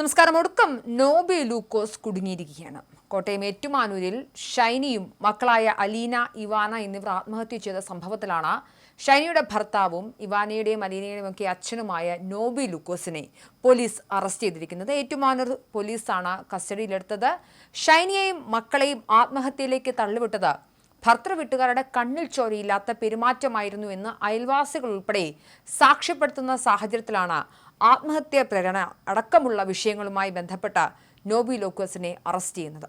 നമസ്കാരം. ഒടുക്കം നോബി ലൂക്കോസ് കുടുങ്ങിയിരിക്കുകയാണ്. കോട്ടയം ഏറ്റുമാനൂരിൽ ഷൈനിയും മക്കളായ അലീന ഇവാന എന്നിവർ ആത്മഹത്യ ചെയ്ത സംഭവത്തിലാണ് ഷൈനിയുടെ ഭർത്താവും ഇവാനയുടെയും അലീനയുടെയും ഒക്കെ അച്ഛനുമായ നോബി ലൂക്കോസിനെ പോലീസ് അറസ്റ്റ് ചെയ്തിരിക്കുന്നത്. ഏറ്റുമാനൂർ പോലീസാണ് കസ്റ്റഡിയിലെടുത്തത്. ഷൈനിയെയും മക്കളെയും ആത്മഹത്യയിലേക്ക് തള്ളിവിട്ടത് ഭർത്തൃ വീട്ടുകാരുടെ കണ്ണിൽ ചോരയില്ലാത്ത പെരുമാറ്റമായിരുന്നു എന്ന് അയൽവാസികൾ ഉൾപ്പെടെ സാക്ഷ്യപ്പെടുത്തുന്ന സാഹചര്യത്തിലാണ് ആത്മഹത്യാ പ്രേരണ അടക്കമുള്ള വിഷയങ്ങളുമായി ബന്ധപ്പെട്ട നോബി ലോക്കസിനെ അറസ്റ്റ് ചെയ്യുന്നത്.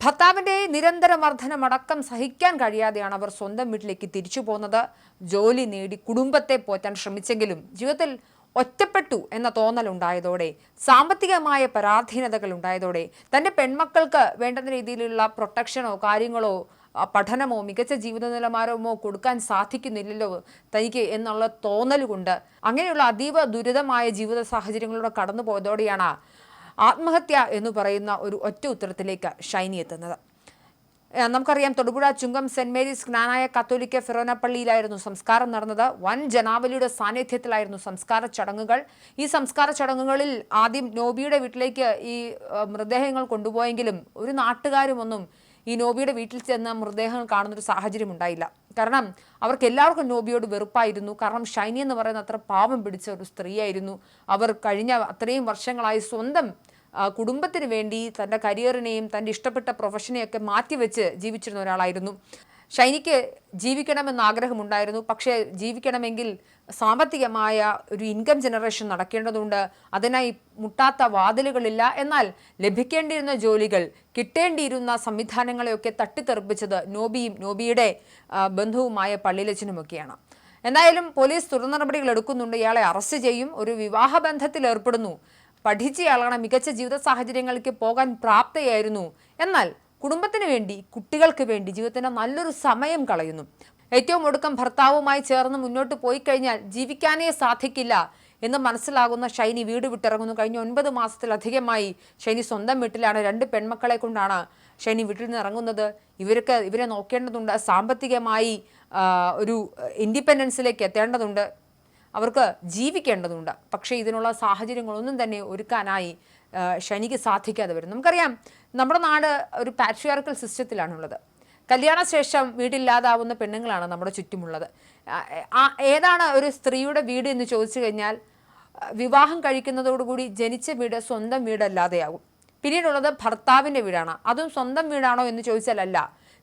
ഭർത്താവിന്റെ നിരന്തര മർദ്ദനമടക്കം സഹിക്കാൻ കഴിയാതെയാണ് അവർ സ്വന്തം വീട്ടിലേക്ക് തിരിച്ചു പോകുന്നത്. ജോലി നേടി കുടുംബത്തെ പോറ്റാൻ ശ്രമിച്ചെങ്കിലും ജീവിതത്തിൽ ഒറ്റപ്പെട്ടു എന്ന തോന്നലുണ്ടായതോടെ സാമ്പത്തികമായ പരാധീനതകൾ ഉണ്ടായതോടെ തന്റെ പെൺമക്കൾക്ക് വേണ്ടുന്ന രീതിയിലുള്ള പ്രൊട്ടക്ഷനോ കാര്യങ്ങളോ പഠനമോ മികച്ച ജീവിത നിലവാരമോ കൊടുക്കാൻ സാധിക്കുന്നില്ലല്ലോ തനിക്ക് എന്നുള്ള തോന്നൽ കൊണ്ട് അങ്ങനെയുള്ള അതീവ ദുരിതമായ ജീവിത സാഹചര്യങ്ങളിലൂടെ കടന്നു പോയതോടെയാണ് ആത്മഹത്യ എന്ന് പറയുന്ന ഒരു ഒറ്റ ഉത്തരത്തിലേക്ക് ഷൈനി എത്തുന്നത്. നമുക്കറിയാം തൊടുപുഴ ചുങ്കം സെന്റ് മേരീസ് ജ്ഞാനായ കത്തോലിക്ക ഫിറോന പള്ളിയിലായിരുന്നു സംസ്കാരം നടന്നത്. വൻ ജനാവലിയുടെ സാന്നിധ്യത്തിലായിരുന്നു സംസ്കാര ചടങ്ങുകൾ. ഈ സംസ്കാര ചടങ്ങുകളിൽ ആദ്യം നോബിയുടെ വീട്ടിലേക്ക് ഈ മൃതദേഹങ്ങൾ കൊണ്ടുപോയെങ്കിലും ഒരു നാട്ടുകാരുമൊന്നും ഈ നോബിയുടെ വീട്ടിൽ ചെന്ന മൃതദേഹങ്ങൾ കാണുന്നൊരു സാഹചര്യം ഉണ്ടായില്ല. കാരണം അവർക്ക് എല്ലാവർക്കും നോബിയോട് വെറുപ്പായിരുന്നു. കാരണം ഷൈനി എന്ന് പറയുന്ന അത്ര പാപം പിടിച്ച ഒരു സ്ത്രീയായിരുന്നു. അവർ കഴിഞ്ഞ അത്രയും വർഷങ്ങളായി സ്വന്തം കുടുംബത്തിന് വേണ്ടി തന്റെ കരിയറിനെയും തന്റെ ഇഷ്ടപ്പെട്ട പ്രൊഫഷനെയൊക്കെ മാറ്റിവെച്ച് ജീവിച്ചിരുന്ന ഒരാളായിരുന്നു. ഷൈനിക്ക് ജീവിക്കണമെന്ന് ആഗ്രഹമുണ്ടായിരുന്നു. പക്ഷേ ജീവിക്കണമെങ്കിൽ സാമ്പത്തികമായ ഒരു ഇൻകം ജനറേഷൻ നടക്കേണ്ടതുണ്ട്. അതിനായി മുട്ടാത്ത വാതിലുകളില്ല. എന്നാൽ ലഭിക്കേണ്ടിയിരുന്ന ജോലികൾ കിട്ടേണ്ടിയിരുന്ന സംവിധാനങ്ങളെയൊക്കെ തട്ടിത്തെറിപ്പിച്ചത് നോബിയും നോബിയുടെ ബന്ധുവുമായ പള്ളിലച്ചനുമൊക്കെയാണ് എന്തായാലും പോലീസ് തുടർ നടപടികൾ എടുക്കുന്നുണ്ട്. ഇയാളെ അറസ്റ്റ് ചെയ്യും. ഒരു വിവാഹബന്ധത്തിൽ ഏർപ്പെടുന്നു. പഠിച്ചയാളാണ്. മികച്ച ജീവിത സാഹചര്യങ്ങൾക്ക് പോകാൻ പ്രാപ്തയായിരുന്നു. എന്നാൽ കുടുംബത്തിന് വേണ്ടി കുട്ടികൾക്ക് വേണ്ടി ജീവിതത്തിന് നല്ലൊരു സമയം കളയുന്നു. ഏറ്റവും ഒടുക്കം ഭർത്താവുമായി ചേർന്ന് മുന്നോട്ട് പോയി കഴിഞ്ഞാൽ ജീവിക്കാനേ സാധിക്കില്ല എന്ന് മനസ്സിലാകുന്ന ഷൈനി വീട് വിട്ടിറങ്ങുന്നു. കഴിഞ്ഞ ഒൻപത് മാസത്തിലധികമായി ഷൈനി സ്വന്തം വീട്ടിലാണ്. രണ്ട് പെൺമക്കളെ കൊണ്ടാണ് ഷൈനി വീട്ടിൽ നിന്ന് ഇറങ്ങുന്നത്. ഇവർക്ക് ഇവരെ നോക്കേണ്ടതുണ്ട്. സാമ്പത്തികമായി ഒരു ഇൻഡിപെൻഡൻസിലേക്ക് എത്തേണ്ടതുണ്ട്. അവർക്ക് ജീവിക്കേണ്ടതുണ്ട്. പക്ഷേ ഇതിനുള്ള സാഹചര്യങ്ങളൊന്നും തന്നെ ഒരുക്കാനായി ആ, ഷനിക്ക് സാധിക്കാതെ വരും നമുക്കറിയാം നമ്മുടെ നാട് ഒരു പാട്രിയാർക്കൽ സിസ്റ്റത്തിലാണുള്ളത് കല്യാണശേഷം വീടില്ലാതാവുന്ന പെണ്ണുങ്ങളാണ് നമ്മുടെ ചുറ്റുമുള്ളത്. ഏതാണ് ഒരു സ്ത്രീയുടെ വീട് എന്ന് ചോദിച്ചു കഴിഞ്ഞാൽ വിവാഹം കഴിക്കുന്നതോടുകൂടി ജനിച്ച വീട് സ്വന്തം വീടല്ലാതെയാകും. പിന്നീടുള്ളത് ഭർത്താവിന്റെ വീടാണ്. അതും സ്വന്തം വീടാണോ എന്ന് ചോദിച്ചാൽ അല്ല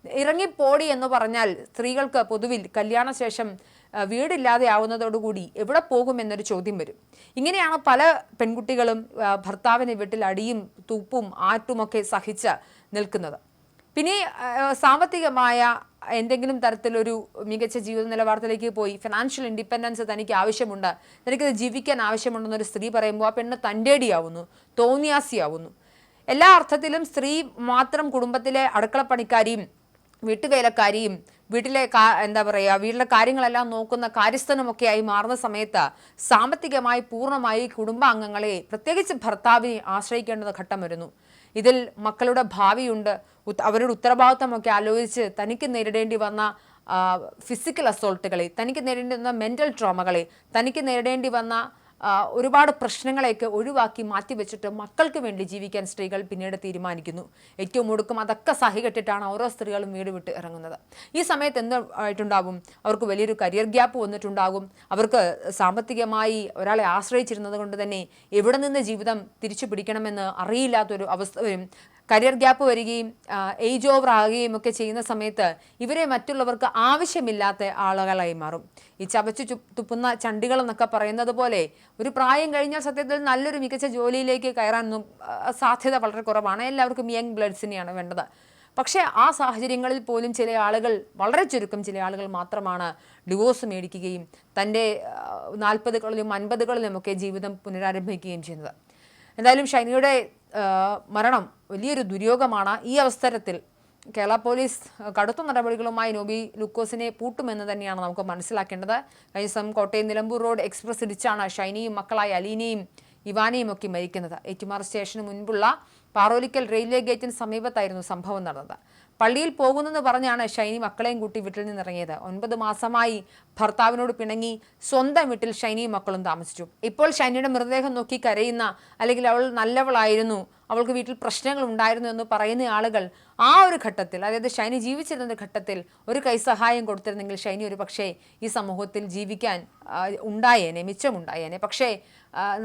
ഇറങ്ങിപ്പോടി എന്ന് പറഞ്ഞാൽ സ്ത്രീകൾക്ക് പൊതുവിൽ കല്യാണശേഷം ആ, വീടില്ലാതെ ആവുന്നതോടുകൂടി എവിടെ പോകും എന്നൊരു ചോദ്യം വരും. ഇങ്ങനെയാണ് പല പെൺകുട്ടികളും ഭർത്താവിനെ വീട്ടിൽ അടിയും തൂപ്പും ആറ്റുമൊക്കെ സഹിച്ച് നിൽക്കുന്നത്. പിന്നെ സാമ്പത്തികമായ എന്തെങ്കിലും തരത്തിലൊരു മികച്ച ജീവിത നിലവാരത്തിലേക്ക് പോയി ഫിനാൻഷ്യൽ ഇൻഡിപെൻഡൻസ് തനിക്ക് ആവശ്യമുണ്ട് തനിക്കത് ജീവിക്കാൻ ആവശ്യമുണ്ടെന്നൊരു സ്ത്രീ പറയുമ്പോൾ ആ പെണ്ണ് തന്റെടിയാവുന്നു തോന്നിയാസിയാവുന്നു. എല്ലാ അർത്ഥത്തിലും സ്ത്രീ മാത്രം കുടുംബത്തിലെ അടുക്കളപ്പണിക്കാരിയും വീട്ടുവേലക്കാരിയും വീട്ടിലെ എന്താ പറയുക വീട്ടിലെ കാര്യങ്ങളെല്ലാം നോക്കുന്ന കാര്യസ്ഥനുമൊക്കെയായി മാറുന്ന സമയത്ത് സാമ്പത്തികമായി പൂർണമായി കുടുംബാംഗങ്ങളെ പ്രത്യേകിച്ച് ഭർത്താവിനെ ആശ്രയിക്കേണ്ടുന്ന ഘട്ടം വരുന്നു. ഇതിൽ മക്കളുടെ ഭാവിയുണ്ട്. അവരുടെ ഉത്തരവാദിത്തമൊക്കെ ആലോചിച്ച് തനിക്ക് നേരിടേണ്ടി വന്ന ഫിസിക്കൽ അസോൾട്ടുകളെ തനിക്ക് നേരിടേണ്ടി വന്ന മെന്റൽ ട്രോമകളെ തനിക്ക് നേരിടേണ്ടി വന്ന ഒരുപാട് പ്രശ്നങ്ങളെയൊക്കെ ഒഴിവാക്കി മാറ്റിവെച്ചിട്ട് മക്കൾക്ക് വേണ്ടി ജീവിക്കാൻ സ്ത്രീകൾ പിന്നീട് തീരുമാനിക്കുന്നു. ഏറ്റവും ഒടുക്കം അതൊക്കെ സഹികെട്ടിട്ടാണ് ഓരോ സ്ത്രീകളും വീട് വിട്ട് ഇറങ്ങുന്നത്. ഈ സമയത്ത് എന്ത് ആയിട്ടുണ്ടാകും അവർക്ക് വലിയൊരു കരിയർ ഗ്യാപ്പ് വന്നിട്ടുണ്ടാകും. അവർക്ക് സാമ്പത്തികമായി ഒരാളെ ആശ്രയിച്ചിരുന്നത് കൊണ്ട് തന്നെ എവിടെ നിന്ന് ജീവിതം തിരിച്ചു പിടിക്കണമെന്ന് അറിയില്ലാത്തൊരു അവസ്ഥ വരും. കരിയർ ഗ്യാപ്പ് വരികയും ഏജ് ഓവർ ആകുകയും ഒക്കെ ചെയ്യുന്ന സമയത്ത് ഇവരെ മറ്റുള്ളവർക്ക് ആവശ്യമില്ലാത്ത ആളുകളായി മാറും. ഈ ചവച്ചു തുപ്പുന്ന ചണ്ടികൾ എന്നൊക്കെ പറയുന്നത് പോലെ ഒരു പ്രായം കഴിഞ്ഞാൽ സത്യത്തിൽ നല്ലൊരു മികച്ച ജോലിയിലേക്ക് കയറാനൊന്നും സാധ്യത വളരെ കുറവാണ്. എല്ലാവർക്കും യങ് ബ്ലഡ്സിനെയാണ് വേണ്ടത്. പക്ഷേ ആ സാഹചര്യങ്ങളിൽ പോലും ചില ആളുകൾ വളരെ ചുരുക്കം ചില ആളുകൾ മാത്രമാണ് ഡിവോഴ്സ് മേടിക്കുകയും തന്റെ നാൽപ്പതുകളിലും അൻപതുകളിലും ഒക്കെ ജീവിതം പുനരാരംഭിക്കുകയും ചെയ്യുന്നത്. എന്തായാലും ഷൈനിയുടെ മരണം വലിയൊരു ദുര്യോഗമാണ്. ഈ അവസരത്തിൽ കേരള പോലീസ് കടുത്ത നടപടികളുമായി നോബി ലുക്കോസിനെ പൂട്ടുമെന്ന് തന്നെയാണ് നമുക്ക് മനസ്സിലാക്കേണ്ടത്. കഴിഞ്ഞ ദിവസം കോട്ടയം നിലമ്പൂർ റോഡ് എക്സ്പ്രസ് ഇടിച്ചാണ് ഷൈനിയും മക്കളായ അലീനയും ഇവാനയും ഒക്കെ മരിക്കുന്നത്. ഏറ്റുമാർ സ്റ്റേഷന് മുൻപുള്ള പാറോലിക്കൽ റെയിൽവേ ഗേറ്റിന് സമീപത്തായിരുന്നു സംഭവം നടന്നത്. പള്ളിയിൽ പോകുന്നെന്ന് പറഞ്ഞാണ് ഷൈനി മക്കളെയും കൂട്ടി വീട്ടിൽ നിന്നിറങ്ങിയത്. ഒൻപത് മാസമായി ഭർത്താവിനോട് പിണങ്ങി സ്വന്തം വീട്ടിൽ ഷൈനിയും മക്കളും താമസിച്ചു. ഇപ്പോൾ ഷൈനിയുടെ മൃതദേഹം നോക്കി കരയുന്ന അല്ലെങ്കിൽ അവൾ നല്ലവളായിരുന്നു അവൾക്ക് വീട്ടിൽ പ്രശ്നങ്ങൾ ഉണ്ടായിരുന്നു എന്ന് പറയുന്ന ആളുകൾ ആ ഒരു ഘട്ടത്തിൽ അതായത് ഷൈനി ജീവിച്ചിരുന്ന ഘട്ടത്തിൽ ഒരു കൈസഹായം കൊടുത്തിരുന്നെങ്കിൽ ഷൈനി ഒരു പക്ഷേ ഈ സമൂഹത്തിൽ ജീവിക്കാൻ ഉണ്ടായേനെ മിച്ചമുണ്ടായേനെ. പക്ഷേ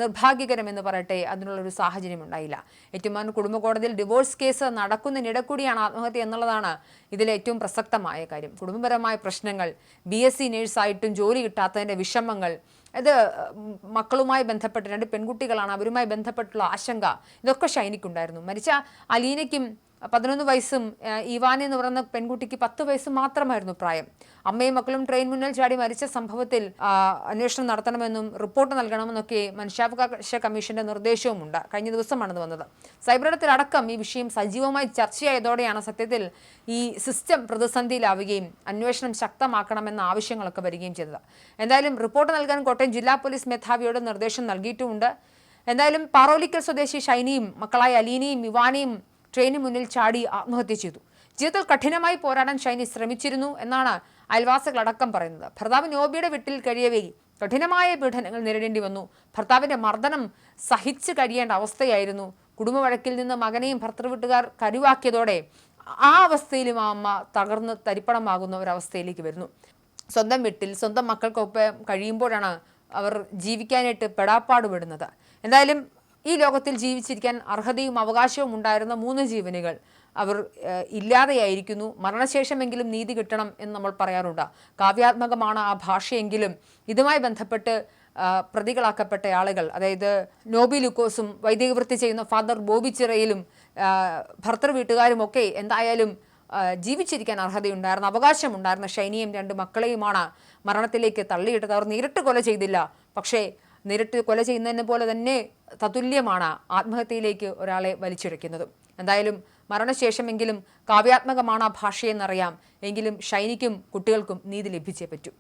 നിർഭാഗ്യകരമെന്ന് പറയട്ടെ അതിനുള്ളൊരു സാഹചര്യം ഉണ്ടായില്ല. ഏറ്റുമാൻ കുടുംബ കോടതിയിൽ ഡിവോഴ്സ് കേസ് നടക്കുന്നതിനിടെ കൂടിയാണ് ആത്മഹത്യ എന്നുള്ളതാണ് ഇതിലെ ഏറ്റവും പ്രസക്തമായ കാര്യം. കുടുംബപരമായ പ്രശ്നങ്ങൾ ബി എസ് സി നേഴ്സായിട്ടും ജോലി കിട്ടാത്തതിന്റെ വിഷമങ്ങൾ ഉം, മക്കളുമായി ബന്ധപ്പെട്ട് രണ്ട് പെൺകുട്ടികളാണ് അവരുമായി ബന്ധപ്പെട്ടുള്ള ആശങ്ക ഇതൊക്കെ ഷൈനിക്കുണ്ടായിരുന്നു. മരിച്ച അലീനയ്ക്കും പതിനൊന്ന് വയസ്സും ഇവാനി എന്ന് പറയുന്ന പെൺകുട്ടിക്ക് പത്ത് വയസ്സ് മാത്രമായിരുന്നു പ്രായം. അമ്മയും മക്കളും ട്രെയിൻ മുന്നിൽ ചാടി മരിച്ച സംഭവത്തിൽ അന്വേഷണം നടത്തണമെന്നും റിപ്പോർട്ട് നൽകണമെന്നൊക്കെ മനുഷ്യാവകാശ കമ്മീഷന്റെ നിർദ്ദേശവുമുണ്ട്. കഴിഞ്ഞ ദിവസമാണത് വന്നത്. സൈബറിടത്തിലടക്കം ഈ വിഷയം സജീവമായി ചർച്ചയായതോടെയാണ് സത്യത്തിൽ ഈ സിസ്റ്റം പ്രതിസന്ധിയിലാവുകയും അന്വേഷണം ശക്തമാക്കണമെന്ന ആവശ്യങ്ങളൊക്കെ വരികയും ചെയ്തത്. എന്തായാലും റിപ്പോർട്ട് നൽകാൻ കോട്ടയം ജില്ലാ പോലീസ് മേധാവിയോട് നിർദ്ദേശം നൽകിയിട്ടുമുണ്ട്. എന്തായാലും പാറോലിക്കൽ സ്വദേശി ഷൈനിയും മക്കളായ അലീനയും ഇവാനയും ട്രെയിനിന് മുന്നിൽ ചാടി ആത്മഹത്യ ചെയ്തു. ജീവിതത്തിൽ കഠിനമായി പോരാടാൻ ഷൈനി ശ്രമിച്ചിരുന്നു എന്നാണ് അയൽവാസികളടക്കം പറയുന്നത്. ഭർത്താവ് നോബിയുടെ വീട്ടിൽ കഴിയവേ കഠിനമായ പീഡനങ്ങൾ നേരിടേണ്ടി വന്നു. ഭർത്താവിന്റെ മർദ്ദനം സഹിച്ചു കഴിയേണ്ട അവസ്ഥയായിരുന്നു. കുടുംബ വഴക്കിൽ നിന്ന് മകനെയും ഭർത്തൃവീട്ടുകാർ കരുവാക്കിയതോടെ ആ അവസ്ഥയിലും ആ അമ്മ തകർന്ന് തരിപ്പണമാകുന്ന ഒരവസ്ഥയിലേക്ക് വരുന്നു. സ്വന്തം വീട്ടിൽ സ്വന്തം മക്കൾക്കൊപ്പം കഴിയുമ്പോഴാണ് അവർ ജീവിക്കാനായിട്ട് പെടാപ്പാടുപെടുന്നത്. എന്തായാലും ഈ ലോകത്തിൽ ജീവിച്ചിരിക്കാൻ അർഹതയും അവകാശവും ഉണ്ടായിരുന്ന മൂന്ന് ജീവനുകൾ അവർ ഇല്ലാതെയായിരിക്കുന്നു. മരണശേഷമെങ്കിലും നീതി കിട്ടണം എന്ന് നമ്മൾ പറയാറുണ്ട്. കാവ്യാത്മകമാണ് ആ ഭാഷയെങ്കിലും ഇതുമായി ബന്ധപ്പെട്ട് പ്രതികളാക്കപ്പെട്ട ആളുകൾ അതായത് നോബി ലുക്കോസും വൈദിക വൃത്തി ചെയ്യുന്ന ഫാദർ ബോബി ചിറയിലും ഭർത്തൃ വീട്ടുകാരുമൊക്കെ എന്തായാലും ജീവിച്ചിരിക്കാൻ അർഹതയുണ്ടായിരുന്ന. അവകാശമുണ്ടായിരുന്ന ഷൈനിയും രണ്ട് മക്കളെയുമാണ് മരണത്തിലേക്ക് തള്ളിയിട്ടത്. അവർ നേരിട്ട് കൊല ചെയ്തില്ല. പക്ഷേ നേരിട്ട് കൊല ചെയ്യുന്നതിനെ പോലെ തന്നെ തതുല്യമാണ് ആത്മഹത്യയിലേക്ക് ഒരാളെ വലിച്ചിഴയ്ക്കുന്നതും. എന്തായാലും മരണശേഷമെങ്കിലും കാവ്യാത്മകമാണ് ആ ഭാഷയെന്നറിയാം. എങ്കിലും ഷൈനിക്കും കുട്ടികൾക്കും നീതി ലഭിച്ചേ പറ്റൂ.